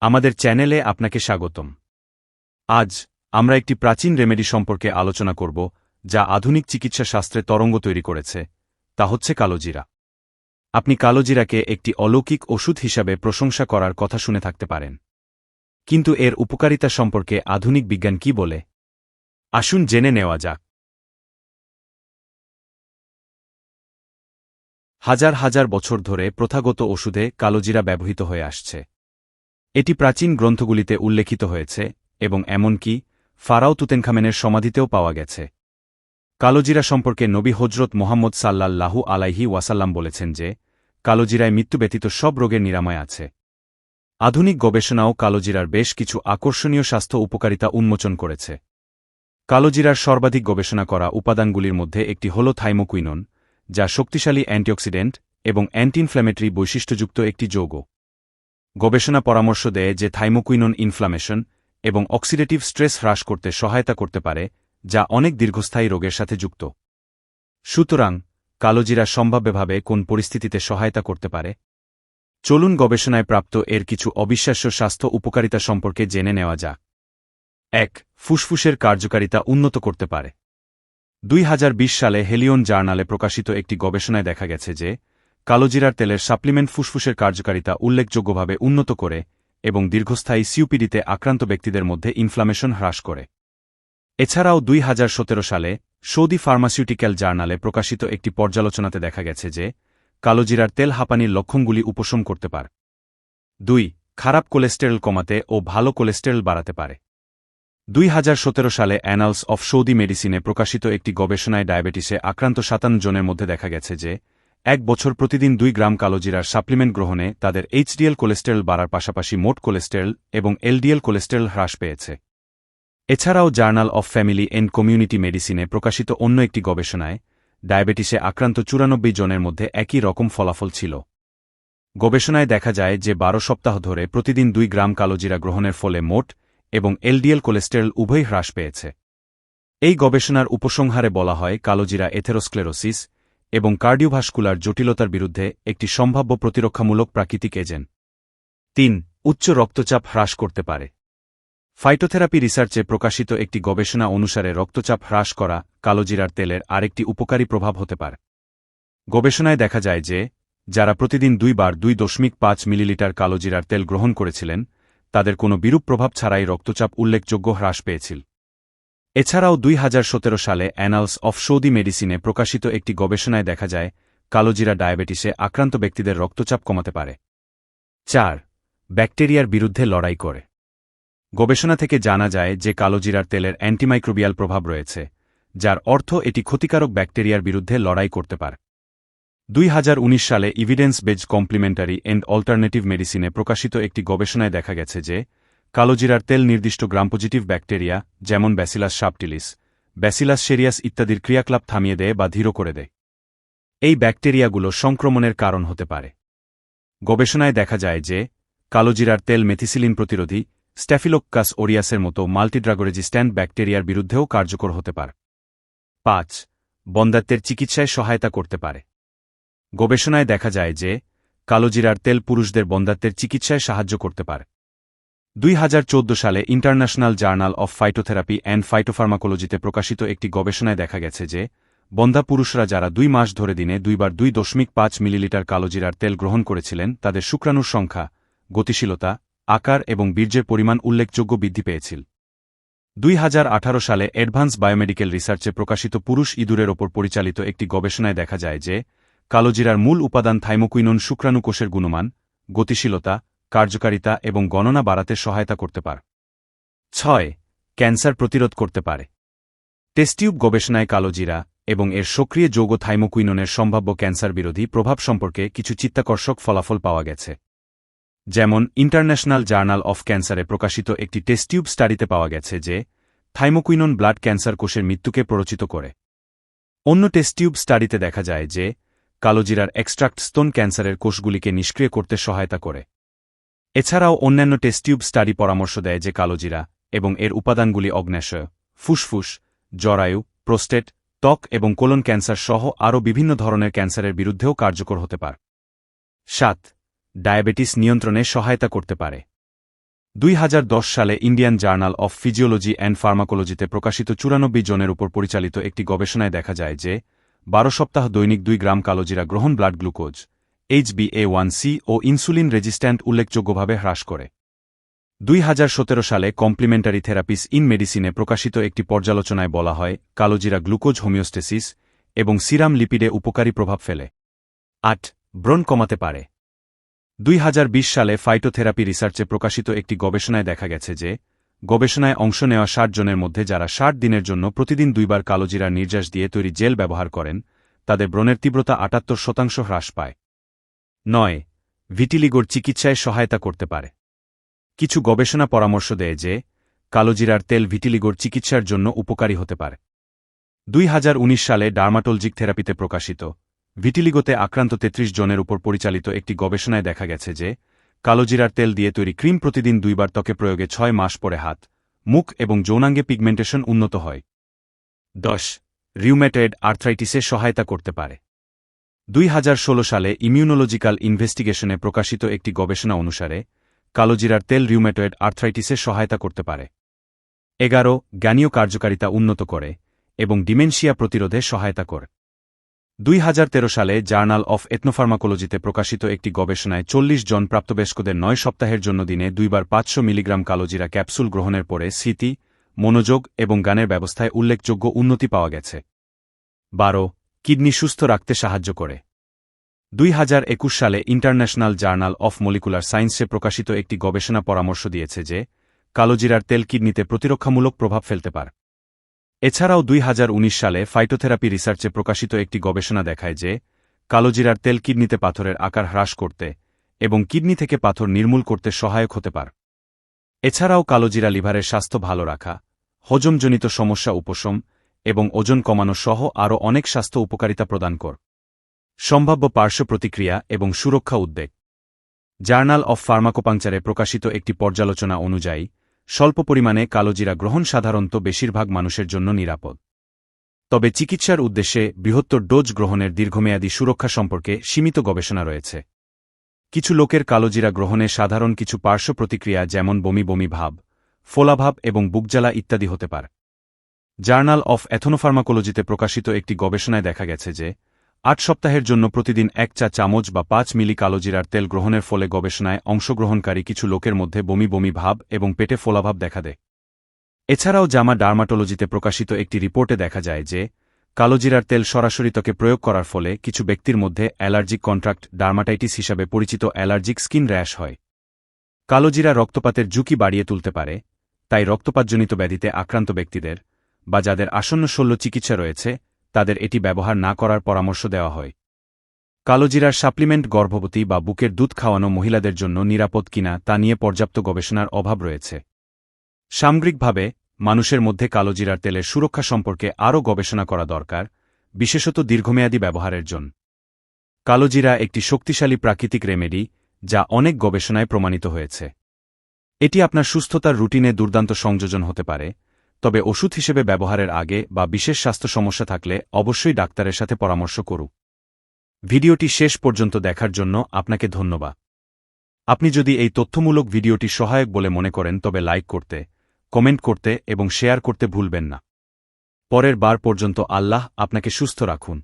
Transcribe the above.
আমাদের চ্যানেলে আপনাকে স্বাগতম। আজ আমরা একটি প্রাচীন রেমেডি সম্পর্কে আলোচনা করব, যা আধুনিক চিকিৎসা শাস্ত্রে তরঙ্গ তৈরি করেছে, তা হচ্ছে কালোজিরা। আপনি কালোজিরাকে একটি অলৌকিক ওষুধ হিসাবে প্রশংসা করার কথা শুনে থাকতে পারেন। কিন্তু এর উপকারিতা সম্পর্কে আধুনিক বিজ্ঞান কি বলে? আসুন জেনে নেওয়া যাক। হাজার হাজার বছর ধরে প্রথাগত ওষুধে কালোজিরা ব্যবহৃত হয়ে আসছে। এটি প্রাচীন গ্রন্থগুলিতে উল্লেখিত হয়েছে, এবং এমনকি ফারাও তুতেনখামেনের সমাধিতেও পাওয়া গেছে। কালোজিরা সম্পর্কে নবী হজরত মোহাম্মদ সাল্লাল্লাহু আলাইহি ওয়াসাল্লাম বলেছেন যে, কালোজিরায় মৃত্যু ব্যতীত সব রোগের নিরাময় আছে। আধুনিক গবেষণাও কালোজিরার বেশ কিছু আকর্ষণীয় স্বাস্থ্য উপকারিতা উন্মোচন করেছে। কালোজিরার সর্বাধিক গবেষণা করা উপাদানগুলির মধ্যে একটি হল থাইমোকুইনন, যা শক্তিশালী অ্যান্টিঅক্সিডেন্ট এবং অ্যান্টি ইনফ্ল্যামেটরি বৈশিষ্ট্যযুক্ত একটি যৌগ। গবেষণা পরামর্শ দেয় যে থাইমোকুইনন ইনফ্লামেশন এবং অক্সিডেটিভ স্ট্রেস হ্রাস করতে সহায়তা করতে পারে, যা অনেক দীর্ঘস্থায়ী রোগের সাথে যুক্ত। সুতরাং, কালোজিরা সম্ভাব্যভাবে কোন পরিস্থিতিতে সহায়তা করতে পারে? চলুন গবেষণায় প্রাপ্ত এর কিছু অবিশ্বাস্য স্বাস্থ্য উপকারিতা সম্পর্কে জেনে নেওয়া যাক। এক, ফুসফুসের কার্যকারিতা উন্নত করতে পারে। দুই হাজার বিশ সালে হেলিয়ন জার্নালে প্রকাশিত একটি গবেষণায় দেখা গেছে যে কালোজিরার তেলের সাপ্লিমেন্ট ফুসফুসের কার্যকারিতা উল্লেখযোগ্যভাবে উন্নত করে এবং দীর্ঘস্থায়ী সিউপিডিতে আক্রান্ত ব্যক্তিদের মধ্যে ইনফ্লামেশন হ্রাস করে। এছাড়াও দুই হাজার সতেরো সালে সৌদি ফার্মাসিউটিক্যাল জার্নালে প্রকাশিত একটি পর্যালোচনাতে দেখা গেছে যে কালোজিরার তেল হাঁপানির লক্ষণগুলি উপশম করতে পারে। দুই, খারাপ কোলেস্টেরল কমাতে ও ভালো কোলেস্টেরল বাড়াতে পারে। দুই হাজার সতেরো সালে অ্যানালস অফ সৌদি মেডিসিনে প্রকাশিত একটি গবেষণায় ডায়াবেটিসে আক্রান্ত সাতান্ন জনের মধ্যে দেখা গেছে যে এক বছর প্রতিদিন দুই গ্রাম কালোজিরার সাপ্লিমেন্ট গ্রহণে তাদের এইচডিএল কোলেস্টেরল বাড়ার পাশাপাশি মোট কোলেস্টেরল এবং এলডিএল কোলেস্টেরল হ্রাস পেয়েছে। এছাড়াও journal of family and community মেডিসিনে প্রকাশিত অন্য একটি গবেষণায়, ডায়াবেটিসে আক্রান্ত চুরানব্বই জনের মধ্যে একই রকম ফলাফল ছিল। গবেষণায় দেখা যায় যে বারো সপ্তাহ ধরে প্রতিদিন দুই গ্রাম কালোজিরা গ্রহণের ফলে মোট এবং এলডিএল কোলেস্টেরল উভয় হ্রাস পেয়েছে। এই গবেষণার উপসংহারে বলা হয় কালোজিরা এথেরোস্ক্লেরোসিস এবং কার্ডিওভাস্কুলার জটিলতার বিরুদ্ধে একটি সম্ভাব্য প্রতিরক্ষামূলক প্রাকৃতিক এজেন্ট। তিন, উচ্চ রক্তচাপ হ্রাস করতে পারে। ফাইটোথেরাপি রিসার্চে প্রকাশিত একটি গবেষণা অনুসারে রক্তচাপ হ্রাস করা কালোজিরার তেলের আরেকটি উপকারী প্রভাব হতে পারে। গবেষণায় দেখা যায় যে, যারা প্রতিদিন দুইবার দুই দশমিক পাঁচ মিলিলিটার কালোজিরার তেল গ্রহণ করেছিলেন, তাদের কোনো বিরূপ প্রভাব ছাড়াই রক্তচাপ উল্লেখযোগ্য হ্রাস পেয়েছিল। এছাড়াও দুই হাজার সতেরো সালে অ্যানালস অফ সৌদি মেডিসিনে প্রকাশিত একটি গবেষণায় দেখা যায়, কালোজিরা ডায়াবেটিসে আক্রান্ত ব্যক্তিদের রক্তচাপ কমাতে পারে। চার, ব্যাকটেরিয়ার বিরুদ্ধে লড়াই করে। গবেষণা থেকে জানা যায় যে কালোজিরার তেলের অ্যান্টিমাইক্রোবিয়াল প্রভাব রয়েছে, যার অর্থ এটি ক্ষতিকারক ব্যাকটেরিয়ার বিরুদ্ধে লড়াই করতে পারে। দুই হাজার উনিশ সালে evidence based complementary and alternative মেডিসিনে প্রকাশিত একটি গবেষণায় দেখা গেছে যে কালোজিরার তেল নির্দিষ্ট গ্রামপজিটিভ ব্যাকটেরিয়া, যেমন ব্যাসিলাস সাপটিলিস ব্যাসিলাস সেরিয়াস ইত্যাদির ক্রিয়াকলাপ থামিয়ে দেয় বা ধীর করে দেয়। এই ব্যাকটেরিয়াগুলো সংক্রমণের কারণ হতে পারে। গবেষণায় দেখা যায় যে, কালোজিরার তেল মেথিসিলিন প্রতিরোধী স্ট্যাফিলোক্কাস ওরিয়াসের মতো মাল্টিড্রাগোরেজিস্ট্যান্ট ব্যাকটেরিয়ার বিরুদ্ধেও কার্যকর হতে পারে। পাঁচ, বন্দাত্বের চিকিৎসায় সহায়তা করতে পারে। গবেষণায় দেখা যায় যে, কালোজিরার তেল পুরুষদের বন্দাত্বের চিকিৎসায় সাহায্য করতে পারে। দুই হাজার চৌদ্দ সালে international journal of phytotherapy and ফাইটোফার্মাকোলজিতে প্রকাশিত একটি গবেষণায় দেখা গেছে যে, বন্দা পুরুষরা যারা দুই মাস ধরে দিনে দুইবার দুই দশমিক পাঁচ মিলিলিটার কালোজিরার তেল গ্রহণ করেছিলেন, তাদের শুক্রাণুর সংখ্যা, গতিশীলতা, আকার এবং বীর্যের পরিমাণ উল্লেখযোগ্য বৃদ্ধি পেয়েছিল। দুই হাজার আঠারো সালে অ্যাডভান্স বায়োমেডিক্যাল রিসার্চে প্রকাশিত পুরুষ ইঁদুরের ওপর পরিচালিত একটি গবেষণায় দেখা যায় যে, কালোজিরার মূল উপাদান থাইমোকুইনন শুক্রাণু কোষের গুণমান, গতিশীলতা কার্যকারিতা এবং গণনা বাড়াতে সহায়তা করতে পারে। ছয়, ক্যান্সার প্রতিরোধ করতে পারে। টেস্টিউব গবেষণায় কালোজিরা এবং এর সক্রিয় যৌগ থাইমোকুইননের সম্ভাব্য ক্যান্সার বিরোধী প্রভাব সম্পর্কে কিছু চিত্তাকর্ষক ফলাফল পাওয়া গেছে। যেমন, ইন্টারন্যাশনাল জার্নাল অফ ক্যান্সারে প্রকাশিত একটি টেস্টিউব স্টাডিতে পাওয়া গেছে যে, থাইমোকুইনন ব্লাড ক্যান্সার কোষের মৃত্যুকে প্ররোচিত করে। অন্য টেস্টিউব স্টাডিতে দেখা যায় যে, কালোজিরার এক্সট্রাক্ট স্তন ক্যান্সারের কোষগুলিকে নিষ্ক্রিয় করতে সহায়তা করে। এছাড়াও অন্যান্য টেস্টিউব স্টাডি পরামর্শ দেয় যে কালোজিরা এবং এর উপাদানগুলি অগ্ন্যাশয়, ফুসফুস, জরায়ু, প্রোস্টেট, ত্বক এবং কোলন ক্যান্সার সহ আরও বিভিন্ন ধরনের ক্যান্সারের বিরুদ্ধেও কার্যকর হতে পারে। সাত, ডায়াবেটিস নিয়ন্ত্রণে সহায়তা করতে পারে। দুই হাজার দশ সালে Indian journal of physiology and ফার্মাকোলজিতে প্রকাশিত চুরানব্বই জনের উপর পরিচালিত একটি গবেষণায় দেখা যায় যে, বারো সপ্তাহ দৈনিক দুই গ্রাম কালোজিরা গ্রহণ blood glucose HbA one C ও ইনসুলিন রেজিস্ট্যান্ট উল্লেখযোগ্যভাবে হ্রাস করে। দুই হাজার সতেরো সালে কমপ্লিমেন্টারি থেরাপিস ইন মেডিসিনে প্রকাশিত একটি পর্যালোচনায় বলা হয়, কালোজিরা গ্লুকোজ হোমিওস্টেসিস এবং সিরাম লিপিডে উপকারী প্রভাব ফেলে। আট, ব্রণ কমাতে পারে। দুই হাজার বিশ সালে ফাইটোথেরাপি রিসার্চে প্রকাশিত একটি গবেষণায় দেখা গেছে যে, গবেষণায় অংশ নেওয়া ষাট জনের মধ্যে যারা ষাট দিনের জন্য প্রতিদিন দুইবার কালোজিরা নির্যাস দিয়ে তৈরি জেল ব্যবহার করেন, তাদের ব্রণের তীব্রতা আটাত্তর শতাংশ হ্রাস পায়। নয়, ভিটিলিগোর চিকিৎসায় সহায়তা করতে পারে। কিছু গবেষণা পরামর্শ দেয় যে, কালোজিরার তেল ভিটিলিগোর চিকিৎসার জন্য উপকারী হতে পারে। দুই হাজার উনিশ সালে ডার্মাটোলজিক থেরাপিতে প্রকাশিত ভিটিলিগোতে আক্রান্ত ৩৩ জনের উপর পরিচালিত একটি গবেষণায় দেখা গেছে যে, কালোজিরার তেল দিয়ে তৈরি ক্রিম প্রতিদিন দুইবার ত্বকে প্রয়োগে ছয় মাস পরে হাত, মুখ এবং যৌনাঙ্গে পিগমেন্টেশন উন্নত হয়। দশ রিউমেটয়েড আর্থ্রাইটিসে সহায়তা করতে পারে। দুই হাজার ষোলো সালে ইমিউনোলজিক্যাল ইনভেস্টিগেশনে প্রকাশিত একটি গবেষণা অনুসারে, কালোজিরার তেল রিউমেটয়েড আর্থ্রাইটিসে সহায়তা করতে পারে। এগারো জ্ঞানীয় কার্যকারিতা উন্নত করে এবং ডিমেনশিয়া প্রতিরোধে সহায়তা করে। দুই হাজার তেরো সালে জার্নাল অফ এথনোফার্মাকোলজিতে প্রকাশিত একটি গবেষণায় চল্লিশ জন প্রাপ্তবয়স্কদের নয় সপ্তাহের জন্য দিনে দুইবার পাঁচশো মিলিগ্রাম কালোজিরা ক্যাপসুল গ্রহণের পরে স্মৃতি, মনোযোগ এবং গানের ব্যবস্থায় উল্লেখযোগ্য উন্নতি পাওয়া গেছে। বারো কিডনি সুস্থ রাখতে সাহায্য করে। দুই হাজার একুশ সালে ইন্টারন্যাশনাল জার্নাল অফ মলিকুলার সায়েন্সে প্রকাশিত একটি গবেষণা পরামর্শ দিয়েছে যে, কালোজিরার তেল কিডনিতে প্রতিরক্ষামূলক প্রভাব ফেলতে পার। এছাড়াও দুই হাজার উনিশ সালে ফাইটোথেরাপি রিসার্চে প্রকাশিত একটি গবেষণা দেখায় যে, কালোজিরার তেল কিডনিতে পাথরের আকার হ্রাস করতে এবং কিডনি থেকে পাথর নির্মূল করতে সহায়ক হতে পার। এছাড়াও কালোজিরা লিভারের স্বাস্থ্য ভালো রাখা, হজমজনিত সমস্যা উপশম এবং ওজন কমানো সহ আরও অনেক স্বাস্থ্য উপকারিতা প্রদান কর। সম্ভাব্য পার্শ্ব প্রতিক্রিয়া এবং সুরক্ষা উদ্বেগ। জার্নাল অফ ফার্মাকোপাংচারে প্রকাশিত একটি পর্যালোচনা অনুযায়ী, স্বল্প পরিমাণে কালোজিরা গ্রহণ সাধারণত বেশিরভাগ মানুষের জন্য নিরাপদ। তবে চিকিৎসার উদ্দেশ্যে বৃহত্তর ডোজ গ্রহণের দীর্ঘমেয়াদী সুরক্ষা সম্পর্কে সীমিত গবেষণা রয়েছে। কিছু লোকের কালোজিরা গ্রহণে সাধারণ কিছু পার্শ্ব প্রতিক্রিয়া যেমন বমি বমি ভাব, ফোলাভাব এবং বুকজ্বালা ইত্যাদি হতে পারে। জার্নাল অফ অ্যাথনোফার্মাকোলজিতে প্রকাশিত একটি গবেষণায় দেখা গেছে যে, আট সপ্তাহের জন্য প্রতিদিন এক চা চামচ বা পাঁচ মিলি কালোজিরার তেল গ্রহণের ফলে গবেষণায় অংশগ্রহণকারী কিছু লোকের মধ্যে বমি বমি ভাব এবং পেটে ফোলাভাব দেখা দেয়। এছাড়াও জামা ডার্মাটোলজিতে প্রকাশিত একটি রিপোর্টে দেখা যায় যে কালোজিরার তেল সরাসরি ত্বকে প্রয়োগ করার ফলে কিছু ব্যক্তির মধ্যে অ্যালার্জিক কন্ট্রাক্ট ডার্মাটাইটিস হিসাবে পরিচিত অ্যালার্জিক স্কিন র্যাশ হয়। কালোজিরা রক্তপাতের ঝুঁকি বাড়িয়ে তুলতে পারে, তাই রক্তপাতজনিত ব্যাধিতে আক্রান্ত ব্যক্তিদের বা যাদের আসন্ন শল্য চিকিৎসা রয়েছে, তাদের এটি ব্যবহার না করার পরামর্শ দেওয়া হয়। কালোজিরার সাপ্লিমেন্ট গর্ভবতী বা বুকের দুধ খাওয়ানো মহিলাদের জন্য নিরাপদ কিনা তা নিয়ে পর্যাপ্ত গবেষণার অভাব রয়েছে। সামগ্রিকভাবে, মানুষের মধ্যে কালোজিরার তেলের সুরক্ষা সম্পর্কে আরও গবেষণা করা দরকার, বিশেষত দীর্ঘমেয়াদী ব্যবহারের জন্য। কালোজিরা একটি শক্তিশালী প্রাকৃতিক রেমেডি, যা অনেক গবেষণায় প্রমাণিত হয়েছে। এটি আপনার সুস্থতার রুটিনে দুর্দান্ত সংযোজন হতে পারে তবে ওষুধ হিসেবে ব্যবহারের আগে বা বিশেষ স্বাস্থ্য সমস্যা থাকলে অবশ্যই ডাক্তারের সাথে পরামর্শ করুক ভিডিওটি শেষ পর্যন্ত দেখার জন্য আপনাকে ধন্যবাদ। আপনি যদি এই তথ্যমূলক ভিডিওটি সহায়ক বলে মনে করেন, তবে লাইক করতে, কমেন্ট করতে এবং শেয়ার করতে ভুলবেন না। পরের বার পর্যন্ত আল্লাহ আপনাকে সুস্থ রাখুন।